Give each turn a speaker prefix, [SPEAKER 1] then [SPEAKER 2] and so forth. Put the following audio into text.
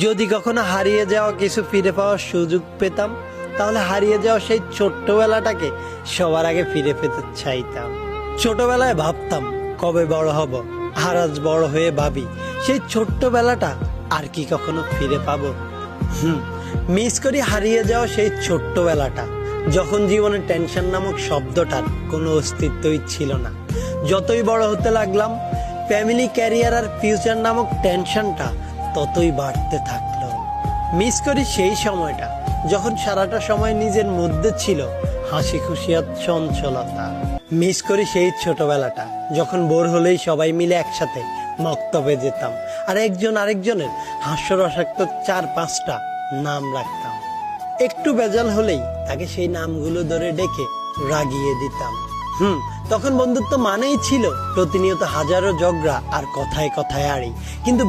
[SPEAKER 1] যদি কখনো হারিয়ে যাওয়া কিছু ফিরে পাওয়ার সুযোগ পেতাম, তাহলে হারিয়ে যাওয়া সেই ছোট্টবেলাটাকে সবার আগে ফিরে পেতে চাইতাম। ছোটবেলায় ভাবতাম, কবে বড় হব, আর আজ বড় হয়ে ভাবি, সেই ছোট্টবেলাটা আর কি কখনো ফিরে পাবো? হুম মিস করি হারিয়ে যাওয়া সেই ছোট্টবেলাটা, যখন জীবনে টেনশন নামক শব্দটার কোনো অস্তিত্বই ছিল না। যতই বড় হতে লাগলাম ফ্যামিলি ক্যারিয়ার আর ফিউচার নামক টেনশনটা ততই বাড়তে থাকল। মিস করি সেই সময়টা, যখন সারাটা সময় নিজের মধ্যে ছিল হাসি খুশি আর চঞ্চলতা। মিস করি সেই ছোটবেলাটা, যখন বোর হলেই সবাই মিলে একসাথে মক্তবে যেতাম আর একজন আরেকজনের হাস্যরসাক্ত চার পাঁচটা নাম রাখতাম। একটু বেজাল হলেই তাকে সেই নামগুলো ধরে ডেকে রাগিয়ে দিতাম। হুম, তখন বন্ধুত্ব মানেই ছিল প্রতিনিয়ত হাজারো ঝগড়া আর কথায় কথায় আড়ি। কিন্তু